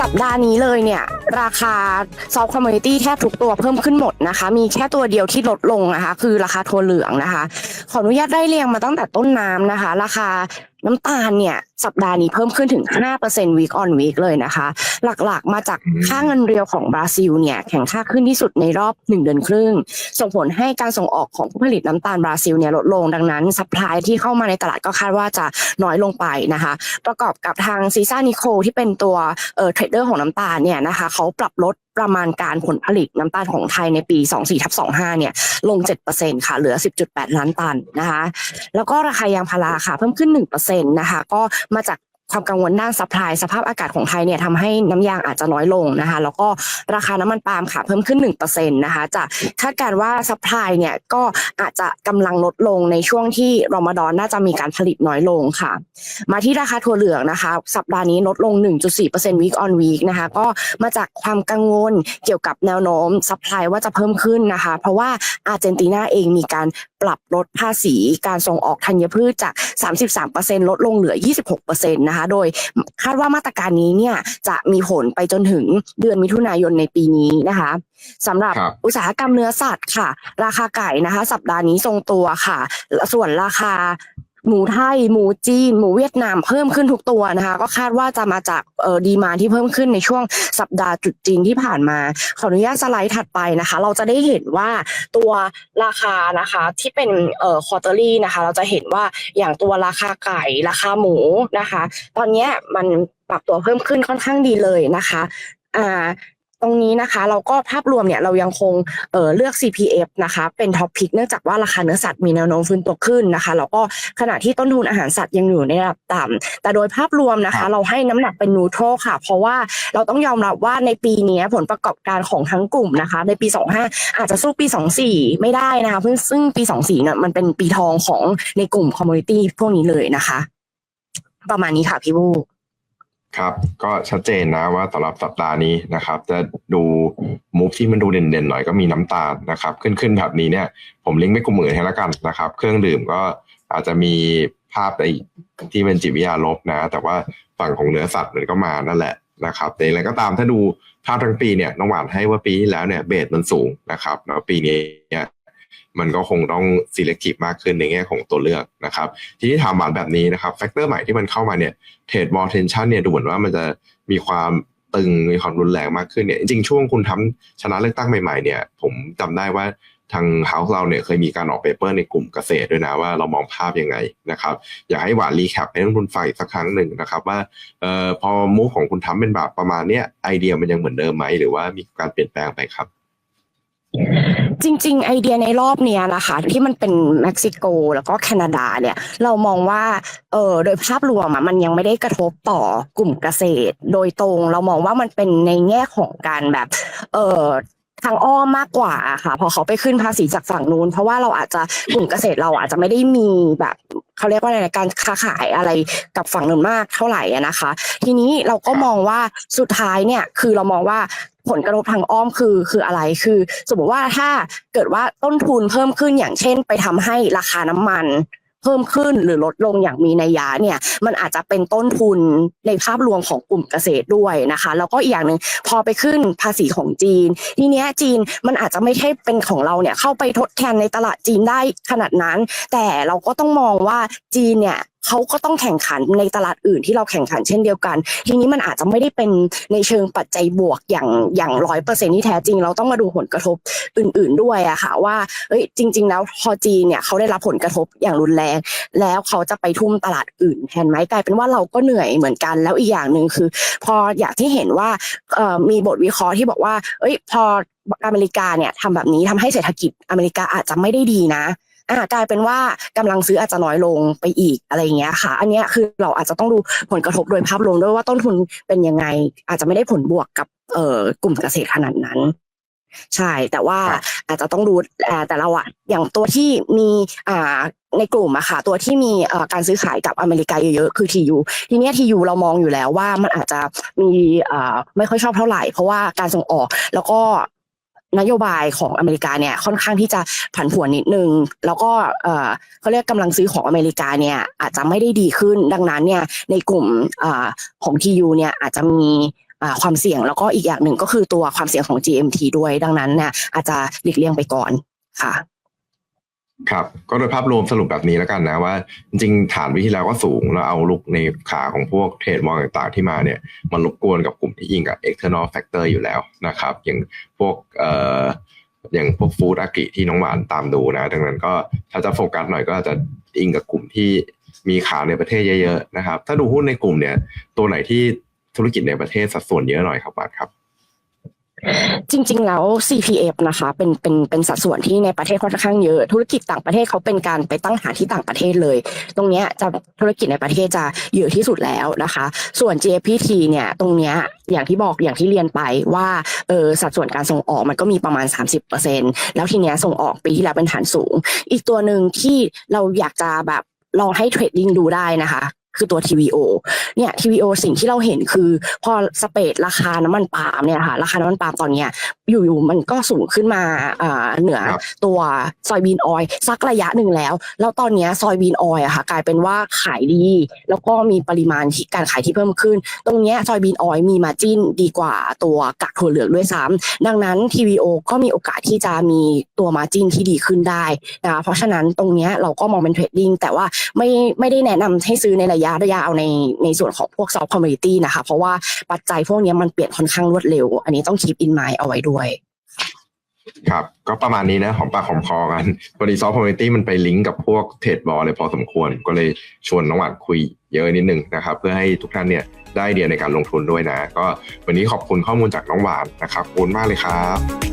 สัปดาห์นี้เลยเนี่ย ราคาซอฟต์คอมมูนิตี้แทบทุกตัวเพิ่มขึ้นหมดนะคะ มีแค่ตัวเดียวที่ลดลงนะคะ คือราคาทัวเหลืองนะคะ ขออนุญาตได้เรียงมาตั้งแต่ต้นน้ำนะคะ ราคา น้ำตาลเนี่ย สัปดาห์นี้เพิ่มขึ้นถึง 5% week on week เลยนะคะ หลักๆ มาจากค่าเงินเรียวของบราซิลเนี่ย แข็งค่าขึ้นที่สุดในรอบ 1 เดือนครึ่ง ส่งผลให้การส่งออกของผู้ผลิตน้ำตาลบราซิลเนี่ยลดลงดังนั้นซัพพลายที่เข้ามาในตลาดก็คาดว่าจะน้อยลงไปนะคะ ประกอบกับทางซีซ่านิโคที่เป็นตัวเทรดเดอร์ของน้ำตาลเนี่ยนะคะเขาปรับลด ประมาณการผลผลิตน้ำตาลของไทยในปี 24ทับ25 เนี่ย ลง 7%ค่ะ เหลือ 10.8 ล้านตันนะคะ แล้วก็ราคายางพาราค่ะ เพิ่มขึ้น 1%นะคะ ก็มาจาก ความกังวลด้านซัพพลายสภาพอากาศของไทยเนี่ยทำให้น้ำยางอาจจะน้อยลงนะคะ แล้วก็ราคาน้ำมันปาล์มค่ะเพิ่มขึ้น1%นะคะจะคาดการณ์ว่าซัพพลายเนี่ยก็อาจจะกำลังลดลงในช่วงที่รอมฎอนน่าจะมีการผลิตน้อยลงค่ะ มาที่ราคาถั่วเหลืองนะคะ สัปดาห์นี้ลดลง 1.4% week on week นะคะ ก็มาจากความกังวลเกี่ยวกับแนวโน้มซัพพลายว่าจะเพิ่มขึ้นนะคะ เพราะว่าอาร์เจนตินาเองมีการปรับลดภาษีการส่งออกธัญพืชจาก 33%ลดลงเหลือ 26%นะคะโดยคาดว่ามาตรการนี้เนี่ยจะมีผลไปจนถึงเดือนมิถุนายนในปีนี้นะคะสำหรับครับอุตสาหกรรมเนื้อสัตว์ค่ะ ราคาไก่นะคะ สัปดาห์นี้ทรงตัวค่ะ ส่วนราคา หมูไทย หมูจีน หมูเวียดนามเพิ่มขึ้นทุกตัวนะคะ ก็คาดว่าจะมาจากเออดีมาที่เพิ่มขึ้นในช่วงสัปดาห์ตรุษจีนที่ผ่านมา ขออนุญาตสไลด์ถัดไปนะคะ เราจะได้เห็นว่าตัวราคานะคะที่เป็นเอ่อควอเตอรี่นะคะ เราจะเห็นว่าอย่างตัวราคาไก่ราคาหมูนะคะ ตอนนี้มันปรับตัวเพิ่มขึ้นค่อนข้างดีเลยนะคะอ่า ตรงนี้นะคะ เราก็ภาพรวมเนี่ยเรายังคงเอ่อเลือก CPF นะคะเป็นท็อปพิกเนื่องจากว่าราคาเนื้อสัตว์มีแนวโน้มฟื้นตัวขึ้นนะคะแล้วก็ขณะที่ต้นทุนอาหารสัตว์ยังอยู่ในระดับต่ำแต่โดยภาพรวมนะครัคะบเราให้น้ำหนักเป็นนูโตรค่ะ เพราะว่าเราต้องยอมรับว่าในปีนี้ผลประกอบการของทั้งกลุ่มนะคะ ในปี 25 อาจจะสู้ปี 24 ไม่ได้นะคะเพิ่งซึ่งปี 24เนี่ยมันเป็นปีทองของในกลุ่มคอมมูนิตี้พวกนี้เลยนะคะ ประมาณนี้ค่ะพี่บู ครับก็ชัดเจนนะว่าสำหรับสัปดาห์นี้นะครับ จะดูมูฟที่มันดูเด่นๆหน่อยก็มีน้ำตาลนะครับ ขึ้นขึ้นแบบนี้เนี่ย ผมลิงก์ไม่กลุ่มอื่นให้แล้วกันนะครับ เครื่องดื่มก็อาจจะมีภาพในที่เป็นจิตวิทยาลบนะ แต่ว่าฝั่งของเนื้อสัตว์มันก็มานั่นแหละนะครับแต่อย่างไรก็ตามถ้าดูภาพทั้งปีเนี่ยน้องหวานให้ว่าปีที่แล้วเนี่ยเบสมันสูงนะครับแล้วปีนี้เนี่ย มันก็คงต้อง selective มากขึ้นในแง่ของตัวเลือกนะครับ ทีนี้ถามหวานแบบนี้นะครับแฟกเตอร์ใหม่ที่มันเข้ามาเนี่ยเทรดบอลเทนชันเนี่ยดูเหมือนว่ามันจะมีความตึงมีความรุนแรงมากขึ้นเนี่ยจริงๆช่วงคุณทำชนะเลือกตั้งใหม่ๆเนี่ยผมจำได้ว่าทางเฮาส์เราเนี่ยเคยมีการออกเปเปอร์ในกลุ่มเกษตรด้วยนะว่าเรามองภาพยังไงนะครับอยากให้หวานรีแคปให้นักลงทุนฟังอีกสักครั้งหนึ่งนะครับว่าเอ่อพอมูฟของคุณทำเป็นแบบประมาณเนี้ยไอเดียมันยังเหมือนเดิมไหมหรือว่ามีการเปลี่ยนแปลงไปครับ จริง ๆ ไอเดียในรอบเนี้ยนะคะ ที่มันเป็นเม็กซิโกแล้วก็แคนาดาเนี่ย เรามองว่าเออโดยภาพรวมอะมันยังไม่ได้กระทบต่อกลุ่มเกษตร โดยตรงเรามองว่ามันเป็นในแง่ของการแบบ เออทางอ้อมมากกว่าค่ะ พอเขาไปขึ้นภาษีจากฝั่งนู้น เพราะว่าเราอาจจะกลุ่มเกษตรเราอาจจะไม่ได้มีแบบเขาเรียกว่าอะไรการค้าขายอะไรกับฝั่งนู้นมากเท่าไหร่นะคะ ทีนี้เราก็มองว่าสุดท้ายเนี่ยคือเรามองว่า ผลกระทบทางอ้อมคือคืออะไรคือ สมมติว่าถ้าเกิดว่าต้นทุนเพิ่มขึ้นอย่างเช่น ไปทำให้ราคาน้ำมันเพิ่มขึ้นหรือลดลงอย่างมีนัยยะเนี่ยมันอาจจะเป็นต้นทุนในภาพรวมของกลุ่มเกษตรด้วยนะคะ แล้วก็อีกอย่างหนึ่งพอไปขึ้นภาษีของจีน ทีเนี้ยจีนมันอาจจะไม่ใช่เป็นของเราเนี่ยเข้าไปทดแทนในตลาดจีนได้ขนาดนั้น แต่เราก็ต้องมองว่าจีนเนี่ยเขาก็ต้องแข่งขันในตลาดอื่นที่เราแข่งขันเช่นเดียวกัน ทีนี้มันอาจจะไม่ได้เป็นในเชิงปัจจัยบวกอย่างอย่างร้อยเปอร์เซ็นที่แท้จริง เราต้องมาดูผลกระทบอื่น ๆด้วยอะค่ะว่าเอ้ยจริง ๆ แล้วพอจีเนี่ยเขาได้รับผลกระทบอย่างรุนแรง แล้วเขาจะไปทุ่มตลาดอื่นแทนไหมกลายเป็นว่าเราก็เหนื่อยเหมือนกันแล้วอีกอย่างหนึ่งคือ พออยากที่เห็นว่าเอ่อมีบทวิเคราะห์ที่บอกว่า เอ้ย พออเมริกาเนี่ยทำแบบนี้ทำให้เศรษฐกิจอเมริกาอาจจะไม่ได้ดีนะ อ่ากลายเป็นว่ากำลังซื้ออาจจะน้อยลงไปอีกอะไรอย่างเงี้ยค่ะ อันเนี้ยคือเราอาจจะต้องดูผลกระทบโดยภาพรวมด้วยว่าต้นทุนเป็นยังไง อาจจะไม่ได้ผลบวกกับเอ่อกลุ่มเกษตรขนาดนั้นใช่ แต่ว่าครับอาจจะต้องดูอ่าแต่เราอะอย่างตัวที่มีอ่าในกลุ่มอะค่ะ ตัวที่มีเอ่อการซื้อขายกับอเมริกาเยอะๆคือทียูทีเนี้ทียูเรามองอยู่แล้วว่ามันอาจจะมีอ่าไม่ค่อยชอบเท่าไหร่ เพราะว่าการส่งออกแล้วก็ นโยบายของอเมริกาเนี่ยค่อนข้างที่จะผันผวนนิดนึง แล้วก็เออเขาเรียกกำลังซื้อของอเมริกาเนี่ยอาจจะไม่ได้ดีขึ้นดังนั้นเนี่ยในกลุ่มอของทียูเนี่ยอาจจะมีความเสี่ยงแล้วก็อีกอย่างหนึ่งก็คือตัวความเสี่ยงของ GMT ด้วยดังนั้นเนี่ยอาจจะหลีกเลี่ยงไปก่อนค่ะ ครับก็โดยภาพรวมสรุปแบบนี้แล้วกันนะว่า จริงๆฐานวิธีแล้วก็สูงแล้วเอาลุกในขาของพวกเทรดมองต่างๆที่มาเนี่ยมันรบกวนกับกลุ่มที่ยิงกับ external factor อยู่แล้วนะครับ อย่างพวกเอ่ออย่างพวกฟู้ดอากิที่น้องหวานตามดูนะ ดังนั้นก็ถ้าจะโฟกัสหน่อยก็อาจจะอิงกับกลุ่มที่มีขาในประเทศเยอะๆนะครับ ถ้าดูหุ้นในกลุ่มเนี่ยตัวไหนที่ธุรกิจในประเทศสัดส่วนเยอะหน่อยครับบาทครับ จริง ๆ แล้ว CPF นะคะ เป็นเป็นเป็นสัดส่วนที่ในประเทศค่อนข้างเยอะ ธุรกิจต่างประเทศเขาเป็นการไปตั้งฐานที่ต่างประเทศเลย ตรงเนี้ยจะธุรกิจในประเทศจะเยอะที่สุดแล้วนะคะ ส่วน JPT เนี่ยตรงเนี้ยอย่างที่บอกอย่างที่เรียนไปว่าเออสัดส่วนการส่งออกมันก็มีประมาณ 30%แล้วทีเนี้ยส่งออกปีที่แล้วเป็นฐานสูง อีกตัวหนึ่งที่เราอยากจะแบบลองให้เทรดดิ้งดูได้นะคะ คือตัว TVO เนี่ย TVO สิ่งที่เราเห็นคือ พอสเปดราคาน้ำมันปาล์มเนี่ยค่ะราคาน้ำมันปาล์มตอนเนี้ยอยู่ๆมันก็สูงขึ้นมาอ่าเหนือครับตัวซอยบีนออยสักระยะหนึ่งแล้ว แล้วตอนเนี้ยซอยบีนออยอะค่ะกลายเป็นว่าขายดี แล้วก็มีปริมาณที่การขายที่เพิ่มขึ้น ตรงเนี้ยซอยบีนออยมีมาจิ้นดีกว่าตัวกักถั่วเหลืองด้วยซ้ำดังนั้น TVO ก็มีโอกาสที่จะมีตัวมาจิ้นที่ดีขึ้นได้นะคะเพราะฉะนั้นตรงเนี้ยเราก็มองเป็นเทรดดิ้งแต่ว่าไม่ไม่ได้แนะนำให้ซื้อในระยะระยะเอาในในส่วนของพวกซอฟต์คอมมูนิตี้นะคะ เพราะว่าปัจจัยพวกนี้มันเปลี่ยนค่อนข้างรวดเร็ว อันนี้ต้องคีปอินไม n d เอาไว้ด้วยครับ ก็ประมาณนี้นะหอมปากหอมคอกันพอดีซอฟต์คอมมูนิตี้มันไปลิงก์กับพวกเทรดบอลเลยพอสมควร ก็เลยชวนน้องหวานคุยเยอะนิดนึงนะครับ เพื่อให้ทุกท่านเนี่ยได้เดียในการลงทุนด้วยนะ ก็วันนี้ขอบคุณข้อมูลจากน้องหวานนะครับขอบคุณมากเลยครับ